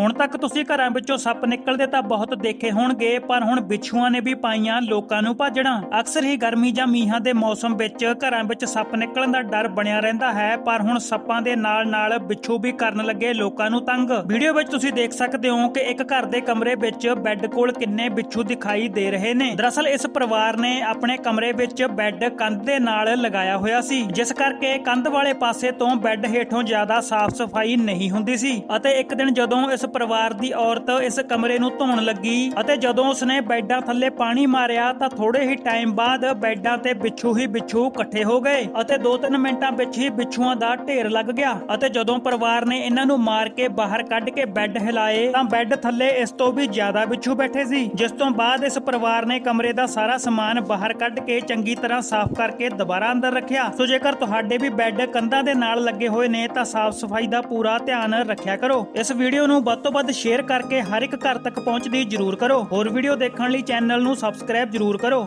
ਹੁਣ ਤੱਕ ਤੁਸੀਂ ਘਰਾਂ ਵਿੱਚੋਂ ਸੱਪ ਨਿਕਲਦੇ ਤਾਂ ਬਹੁਤ ਦੇਖੇ ਹੋਣਗੇ, ਪਰ ਹੁਣ ਬਿੱਛੂਆਂ ਨੇ ਵੀ ਪਾਈਆਂ ਲੋਕਾਂ ਨੂੰ ਭਾਜੜਾਂ। ਅਕਸਰ ਹੀ ਗਰਮੀ ਜਾਂ ਮੀਂਹਾਂ ਦੇ ਮੌਸਮ ਵਿੱਚ ਘਰਾਂ ਵਿੱਚ ਸੱਪ ਨਿਕਲਣ ਦਾ ਡਰ ਬਣਿਆ ਰਹਿੰਦਾ ਹੈ, ਪਰ ਹੁਣ ਸੱਪਾਂ ਦੇ ਨਾਲ-ਨਾਲ ਬਿੱਛੂ ਵੀ ਕਰਨ ਲੱਗੇ ਲੋਕਾਂ ਨੂੰ ਤੰਗ। ਵੀਡੀਓ ਵਿੱਚ ਤੁਸੀਂ ਦੇਖ ਸਕਦੇ ਹੋ ਕਿ ਇੱਕ ਘਰ ਦੇ ਕਮਰੇ ਵਿੱਚ ਬੈੱਡ ਕੋਲ ਕਿੰਨੇ ਬਿੱਛੂ ਦਿਖਾਈ ਦੇ ਰਹੇ ਨੇ। ਦਰਅਸਲ ਇਸ ਪਰਿਵਾਰ ਨੇ ਆਪਣੇ ਕਮਰੇ ਵਿੱਚ ਬੈੱਡ ਕੰਧ ਦੇ ਨਾਲ ਲਗਾਇਆ ਹੋਇਆ ਸੀ, ਜਿਸ ਕਰਕੇ ਕੰਧ ਵਾਲੇ ਪਾਸੇ ਤੋਂ ਬੈੱਡ ਹੇਠੋਂ ਜ਼ਿਆਦਾ ਸਾਫ਼ ਸਫ਼ਾਈ ਨਹੀਂ ਹੁੰਦੀ ਸੀ। ਅਤੇ ਇੱਕ ਦਿਨ ਜਦੋਂ ਇਸ ਪਰਿਵਾਰ ਦੀ ਔਰਤ ਇਸ ਕਮਰੇ ਨੂੰ ਧੋਣ ਲੱਗੀ ਅਤੇ ਜਦੋਂ ਉਸਨੇ ਬੈੱਡਾਂ ਥੱਲੇ ਪਾਣੀ ਮਾਰਿਆ ਤਾਂ ਥੋੜੇ ਹੀ ਟਾਈਮ ਬਾਅਦ ਬੈੱਡਾਂ ਤੇ ਬਿੱਛੂ ਹੀ ਬਿੱਛੂ ਇਕੱਠੇ ਹੋ ਗਏ ਅਤੇ 2-3 ਮਿੰਟਾਂ ਵਿੱਚ ਹੀ ਬਿੱਛੂਆਂ ਦਾ ਢੇਰ ਲੱਗ ਗਿਆ ਅਤੇ ਜਦੋਂ ਪਰਿਵਾਰ ਨੇ ਇਹਨਾਂ ਨੂੰ ਮਾਰ ਕੇ ਬਾਹਰ ਕੱਢ ਕੇ ਬੈੱਡ ਹਿਲਾਏ ਤਾਂ ਬੈੱਡ ਥੱਲੇ ਇਸ ਤੋਂ ਵੀ ਜ਼ਿਆਦਾ ਬਿੱਛੂ ਬੈਠੇ ਸੀ, ਜਿਸ ਤੋਂ ਬਾਅਦ ਇਸ ਪਰਿਵਾਰ ਨੇ ਕਮਰੇ ਦਾ ਸਾਰਾ ਸਮਾਨ ਬਾਹਰ ਕੱਢ ਕੇ ਚੰਗੀ ਤਰ੍ਹਾਂ ਸਾਫ਼ ਕਰਕੇ ਦੁਬਾਰਾ ਅੰਦਰ ਰੱਖਿਆ। ਸੋ ਜੇਕਰ ਤੁਹਾਡੇ ਵੀ ਬੈੱਡ ਕੰਧਾਂ ਦੇ ਨਾਲ ਲੱਗੇ ਹੋਏ ਨੇ ਤਾਂ ਸਾਫ਼ ਸਫ਼ਾਈ ਦਾ ਪੂਰਾ ਧਿਆਨ ਰੱਖਿਆ ਕਰੋ। ਇਸ ਵੀਡੀਓ ਨੂੰ ਵੱਧ ਤੋਂ ਵੱਧ ਸ਼ੇਅਰ ਕਰਕੇ ਹਰ ਇੱਕ ਘਰ ਤੱਕ ਪਹੁੰਚਦੀ ਜ਼ਰੂਰ ਕਰੋ। ਹੋਰ ਵੀਡੀਓ ਦੇਖਣ ਲਈ ਚੈਨਲ ਨੂੰ ਸਬਸਕ੍ਰਾਈਬ ਜ਼ਰੂਰ ਕਰੋ।